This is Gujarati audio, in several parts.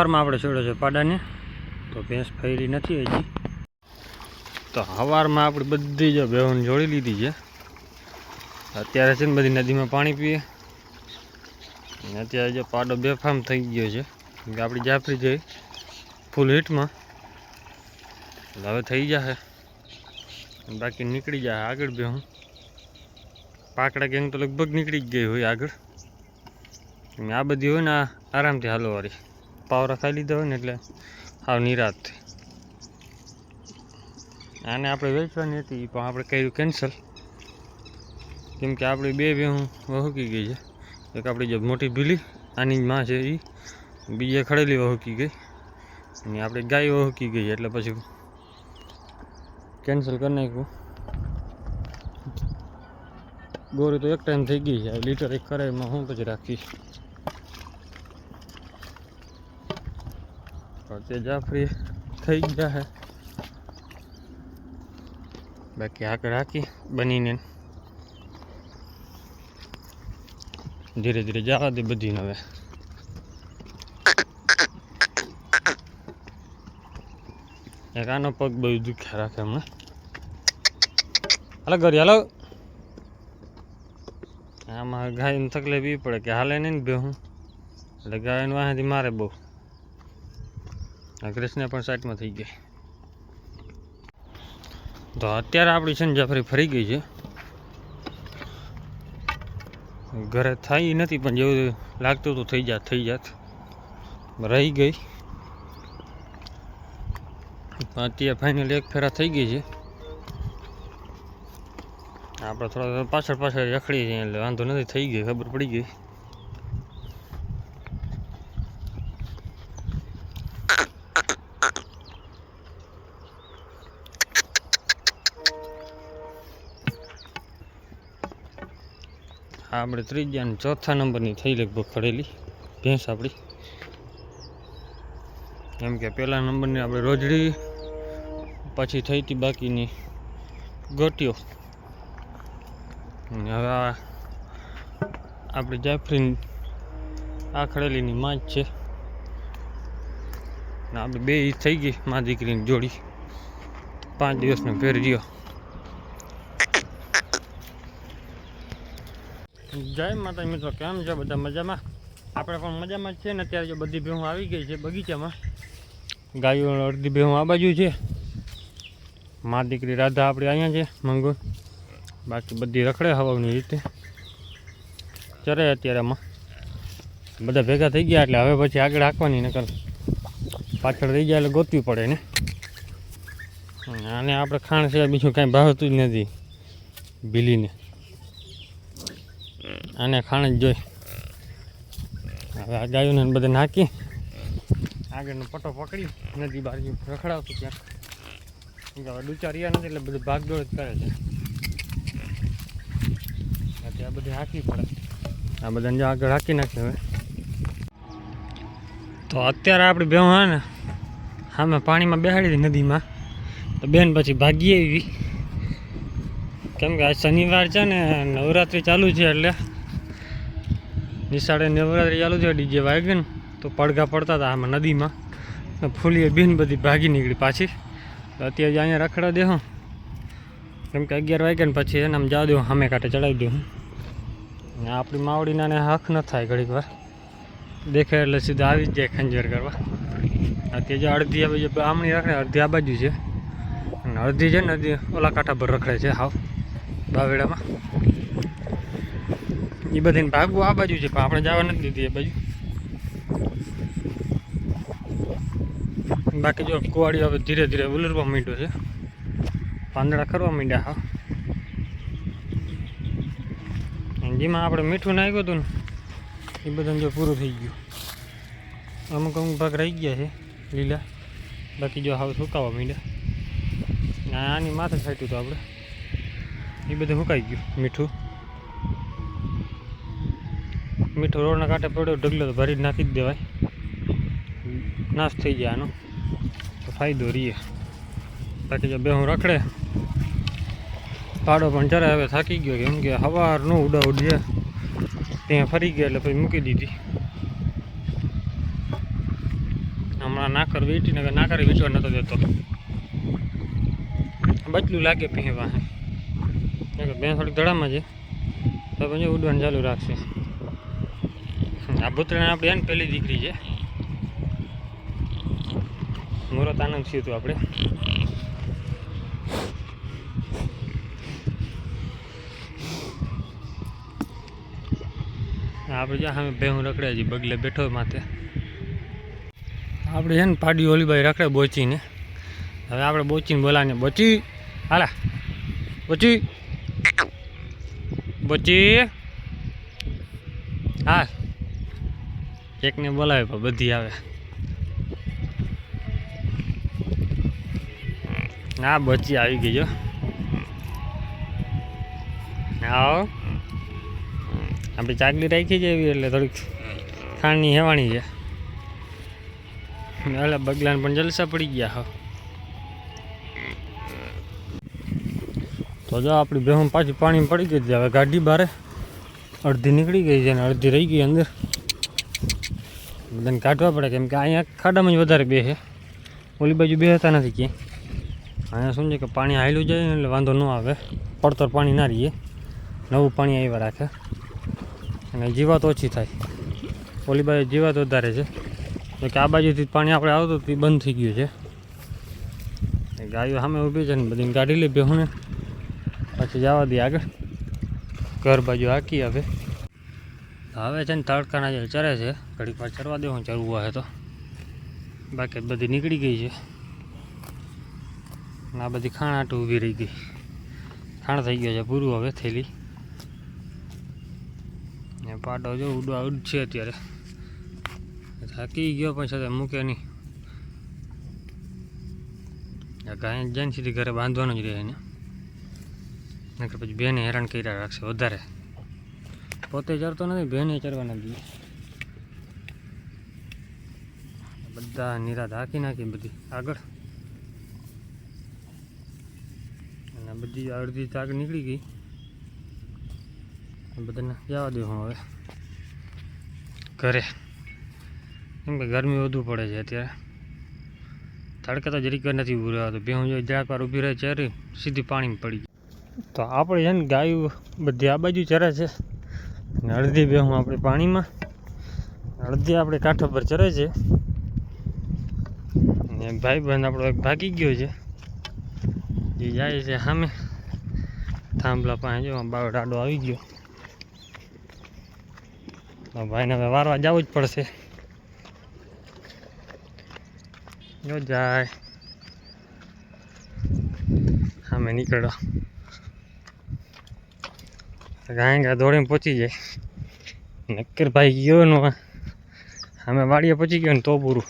સવારમાં આપણે છોડ્યો છે પાડાને. તો ભેંસ ફેરી નથી હજી. તો સવારમાં આપણે બધી જ બેહોન જોડી લીધી છે. અત્યારે છે ને બધી નદીમાં પાણી પીએ. અને અત્યારે જે પાડો બેફામ થઈ ગયો છે. કે આપણી જાફરી જઈ ફૂલ હીટમાં. એટલે હવે થઈ જશે બાકી નીકળી જાય આગળ બે હું પાકડા ગેંગ તો લગભગ નીકળી જ ગઈ હોય આગળ. આ બધી હોય ને આરામથી હાલવારી પાવરા ખાઈ લીધા હોય ને એટલે આવ નિરાત આને આપણે વેચવાની હતી, પણ આપણે કર્યું કેન્સલ કેમ કે આપણી બે બે હું વહુકી ગઈ છે. એક આપણી જે મોટી ભીલી, આની માં છે એ બીજે ખડેલી વહુકી ગઈ. અને આપણી ગાય વહુકી ગઈ એટલે પછી કેન્સલ કરી નાખ્યું. ગોરી તો એક ટાઈમ થઈ ગઈ છે લીટર એક કરાવીમાં હું પછી રાખીશ. તે થઈ ગયા છે બાકી આગળ રાખી બનીને. ધીરે ધીરે જવા દે બધીને હવે. એક આનો પગ બહુ દુખ્યા રાખે હમણાં. હાલો ઘરે, હાલો. આમાં ગાયને તકલીફ એ પડે કે હાલે નહીં ને બે હું એટલે ગાયને વાંહેથી મારે બહુ. આ કૃષ્ણ પણ સાઈડમાં થઈ ગઈ. તો અત્યારે આપણી છે ને જાફરી ફરી ગઈ છે. ઘરે થઈ નથી પણ જેવું લાગતું હતું થઈ જાત થઈ જાત. રહી ગઈ. અત્યારે ફાઇનલ એક ફેરા થઈ ગઈ છે. આપણે થોડા પાછળ પાછળ રખડી છીએ એટલે વાંધો નથી, થઈ ગઈ, ખબર પડી ગઈ. આપણે ત્રીજા અને ચોથા નંબરની થઈ લગભગ ખડેલી ભેંસ આપણી. એમ કે પહેલા નંબરની આપણે રોજડી, પછી થઈ હતી બાકીની ગોટીઓ. હવે આપણી જાફરી આ ખડેલીની માં છે. આપણે બે થઈ ગઈ, મા દીકરીની જોડી. પાંચ દિવસનો ફેર રહ્યો. જય માતા મિત્રો, કેમ છો? બધા મજામાં? આપણે પણ મજામાં જ છે ને અત્યારે જો બધી ભેહું આવી ગઈ છે બગીચામાં. ગાયો અડધી ભેહું આ બાજુ છે. મા દીકરી રાધા આપણી અહીંયા છે મંગો બાકી બધી રખડે હવાની રીતે. ચરે અત્યારે આમાં. બધા ભેગા થઈ ગયા એટલે હવે પછી આગળ હાંકવાની, નકર પાછળ રહી ગયા એટલે ગોતવી પડે ને. આને આપણે ખાણ સિવાય બીજું કાંઈ ભાવતું જ નથી. ભીલીને. આને ખાણ જ જોઈ. હવે આ ગાયોને બધે નાખી. આગળનો પટો પકડી, નદી બાજુ રખડાવતું કે હવે ડૂચા રહ્યા નથી એટલે બધું ભાગદોડ જ કરે છે. આ બધી હાંકી પડે. આ બધાને આગળ હાંકી નાખી હવે. તો અત્યારે આપણે બે હે ને સામે પાણીમાં બેહાડી નદીમાં. તો બેન પછી ભાગી આવી. કેમ કે આજ શનિવાર છે ને, નવરાત્રિ ચાલુ છે એટલે. નિશાળે નવરાત્રિ ચાલુ છે, ડીજે વાગે ને, તો પડઘા પડતા હતા આમાં નદીમાં. ફૂલીએ બેન બધી ભાગી નીકળી પાછી. અત્યારે અહીંયા રખડા દેહો કેમ કે અગિયાર વાગ્યા ને પછી એને આમ જવા દેવું સામે કાંઠે ચડાવી દઉં ને આપણી માવડીના ને હક ન થાય ઘડીક વાર. દેખે એટલે સીધા આવી જ જાય ખંજર કરવા. અત્યારે જે અડધી આ બાજુ આમણી રખડે, અડધી આ બાજુ છે. અને અડધી છે ને, અડધી ઓલા કાંઠા પર રખડે છે, હાવ. બાવેડામાં. એ બધાને ભાગવું આ બાજુ છે, પણ આપણે જવા નથી દીધી એ બાજુ. બાકી જો કુવાડી હવે ધીરે ધીરે ઉલરવા માંડ્યો છે. પાંદડા કરવા માંડ્યા હા. જેમાં આપણે મીઠું નાખ્યું હતું ને એ બધાને જો પૂરું થઈ ગયું. અમુક અમુક ભાગ રહી ગયા છે, લીલા. બાકી જો હાવ સુકાવા માંડ્યા. આની માથે છાંટ્યું હતું આપણે. એ બધું સુકાઈ ગયું, મીઠું. મીઠું રોડના કાંઠે પડ્યો, ઢગલો તો ભરી નાખી જ દેવાય. નાશ થઈ જાય આનો. તો ફાયદો રહીએ બાકી જો બે હું રખડે. પાડો પણ જરા હવે થાકી ગયો કેમ કે સવારનું ઉડા ઉડીએ ત્યાં ફરી ગયા એટલે પછી મૂકી દીધી. હમણાં નાકર વીટી ને નાકર વીટવા નતો દેતો. બચલું લાગે પીવા. બેન થોડીક ધડામાં છે. તો પછી ઉડવાનું ચાલુ રાખશે. આ ભૂતરાને આપણે એને પહેલી દીકરી છે. મુહૂર્ત આનંદ થયું હતું આપણે. આપણે જ્યાં સામે ભેહું રખડ્યા છીએ, બગલે બેઠો માથે. આપણે છે ને પાડી ઓલીબાઈ રખડે બોચીને. હવે આપણે બોચીને બોલાને બોચી, હાલા. બોચી. બોચી? હા. એકને બોલાવે પણ બધી આવે. ના બચી આવી ગઈ જો. આવો. આપણે ચાકડી રાખી એવી એટલે થોડીક ખાંડની હેવાણી છે. એટલે બગલાને પણ જલસા પડી ગયા હો. તો જો આપણી બેહું પાછી પાણી પડી ગઈ હતી હવે ગાડી બારે અડધી નીકળી ગઈ છે અને અડધી રહી ગઈ અંદર. બધાને કાઢવા પડે કેમ કે અહીંયા ખાડામાં જ વધારે બે છે. ઓલી બાજુ બેહતા નથી ક્યાંય. અહીંયા શું છે કે પાણી હાયલું જાય એટલે વાંધો ન આવે. પડતર પાણી ના રહીએ. નવું પાણી આવ્યા રાખે. અને જીવાત ઓછી થાય. ઓલી બાજુ જીવાત વધારે છે. કે આ બાજુથી પાણી આપણે આવતું એ બંધ થઈ ગયું છે. ગાયો સામે ઊભી છે ને બધી કાઢી લઈ બેહું ને. પછી જવા દે આગળ. ઘર બાજુ હાકી હવે. હવે છે ને તડકાના જે ચરે છે, ઘડીક વાર ચરવા દેવું ચરવું હોય તો. બાકી બધી નીકળી ગઈ છે. આ બધી ખાણ આટું ઊભી રહી ગઈ. ખાણ થઈ ગયો છે પૂરું હવે, થેલી. ને પાટો જો, ઉડવા ઉડ છે અત્યારે. થાકી ગયો પણ છતાં મૂકે નહીં. ગાય જઈને સીધી ઘરે બાંધવાનું જ રહે એને. નકર પછી બેને હેરાન કર્યા રાખશે વધારે. પોતે ચરતો નથી, બેને ચરવાના દઈએ બધા નિરાત હાકી નાખી બધી. આગળ. અને બધી અડધી તાક નીકળી ગઈ. બધાને જવા દઉં હવે. ઘરે. કેમ કે ગરમી વધુ પડે છે અત્યારે. તડકે તો જરીક નથી ઊભું રહેવાતું. બે હું જરાક વાર ઊભી રહે, ચરી, સીધી પાણીમાં પડી તો આપણે છે ને ગાયું બધી આ બાજુ ચરે છે. અને અડધી ભેહું આપણે પાણીમાં અડધી આપણે કાંઠો પર ચરે છે. ને ભાઈ બંધ આપણો એક ભાગી ગયો છે. એ જાય છે સામે. થાંભલા પાસે જો બાવ ડાડો આવી ગયો. તો ભાઈને હવે વારવા જવું જ પડશે. જો જાય. સામે નીકળો. ગાય ગા દોડીને પહોંચી જાય નક્કર ભાઈ ગયો નો અમે વાડીએ પહોંચી ગયો ને તો પૂરું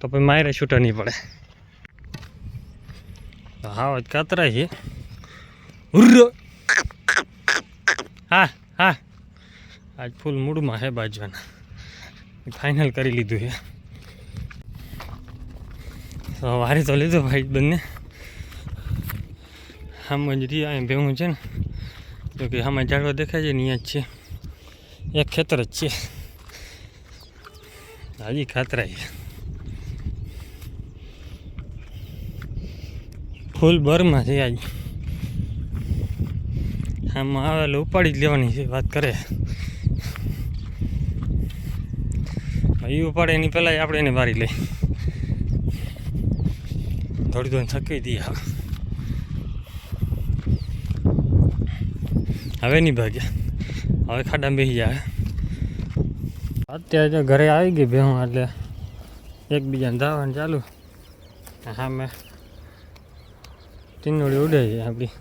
તો પછી મારે છૂટા નહીં પડે. તો હા કાતરા છે. હા હા. આજ ફૂલ મૂડમાં હે બાજવાના. ફાઇનલ કરી લીધું છે. વારી તો લીધો ભાઈ બંને. આમ જ રી અહીં ભેગું છે ને. તો કે આમાં ઝાડવા દેખાય છે ને અહીંયા જ છે. એક ખેતર જ છે. હજી ખાતરાય. ફૂલ બરમાં છે આજ. આમાં આવેલું ઉપાડી જ લેવાની છે, વાત કરે. એ ઉપાડે એની પહેલાં આપણે એને મારી લઈ. થોડી થોડી થકી દઈએ હવે નહીં ભાગ્યા. હવે ખાડા બેસી જાય અત્યારે તો ઘરે આવી ગઈ ભેહું, એટલે એકબીજાને ધાવાનું ચાલુ. હા મેં ટીનોડી ઉડે છે આપણી.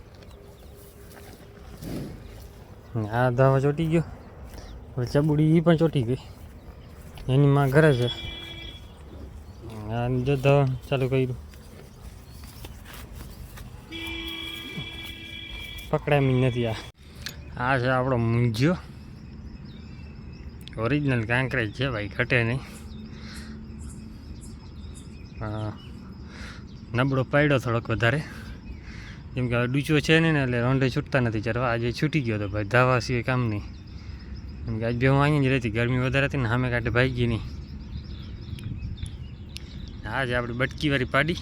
આ ધાવા ચોટી ગયો. ચબુડી એ પણ ચોટી ગઈ. એની માં ઘરે છે. આ જો ધાવાનું ચાલુ કર્યું. પકડાય નથી આ. આ છે આપણો મૂંઝ્યો. ઓરિજિનલ કાંકરેજ છે ભાઈ, ઘટે નહીં. નબળો પાડ્યો થોડોક વધારે. કેમ કે હવે ડૂચો છે ને એટલે રોંઢે છૂટતા નથી ચરવા આજે છૂટી ગયો હતો ભાઈ, ધાવા સિવાય કામ નહીં. કેમ કે આજ બે હું અહીંયા જ રહેતી, ગરમી વધારે હતી ને સામે કાંઠે ભાઈ ગઈ નહીં. હા આપણી બટકીવાળી પાડી.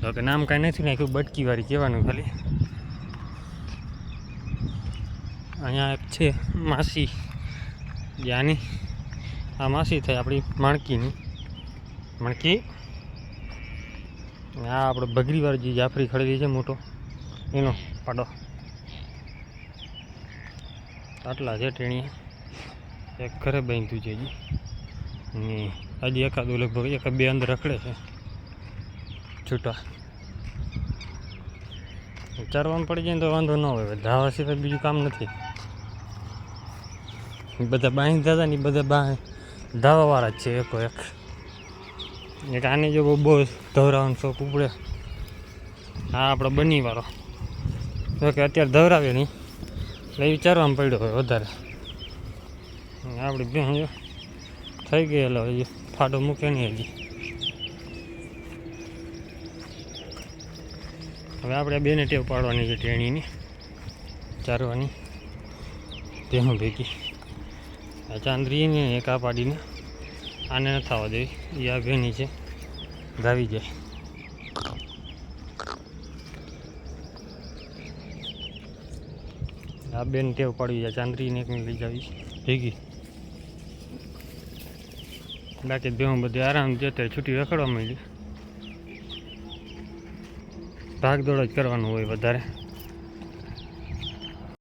તો કે નામ કાંઈ નથી, નાખ્યું બટકીવાળી કહેવાનું ખાલી. અહીંયા એક છે માસી જ્યાંની આ માસી થઈ આપણી માણકીની. માણકી? આ આપણે ભગરીવાર જે જાફરી ખડેલી છે મોટો. એનો પાડો. આટલા છે ટેણીયા એક ઘરે બાંધ્યું છે હજી. ને હજી એકાદું લગભગ એક બે અંદર રખડે છે. છૂટા. ચારવાનું પડી જાય તો વાંધો ન હોય ધાવા સિવાય બીજું કામ નથી. બધા બાંધતા હતા ને બધા બા ધાવાવાળા જ છે એકો એક. એક આને જો બહુ ધવરાવાનો શોખ ઉપડે. હા આપણો બનીવાળો. તો કે અત્યારે ધવરાવે નહીં. એટલે એ વિચારવામાં પડ્યો હોય વધારે. આપણી બેન થઈ એટલે હજી ફાટો મૂકે નહીં હજી. હવે આપણે બેને ટેવ પાડવાની છે ટેણીની. ચારવાની. તેનું ભેગી. આ ચાંદરીને એક આ પાડીને આને ન થવા દેવી એ આ બેની છે. ગાવી જાય. આ બેન ટેવ પાડવી જાય ચાંદરીને એક લઈ જાવી ભેગી. બાકી બેહું બધી આરામ જતા છૂટી રખડવા મળી ભાગદોડ જ કરવાનું હોય વધારે.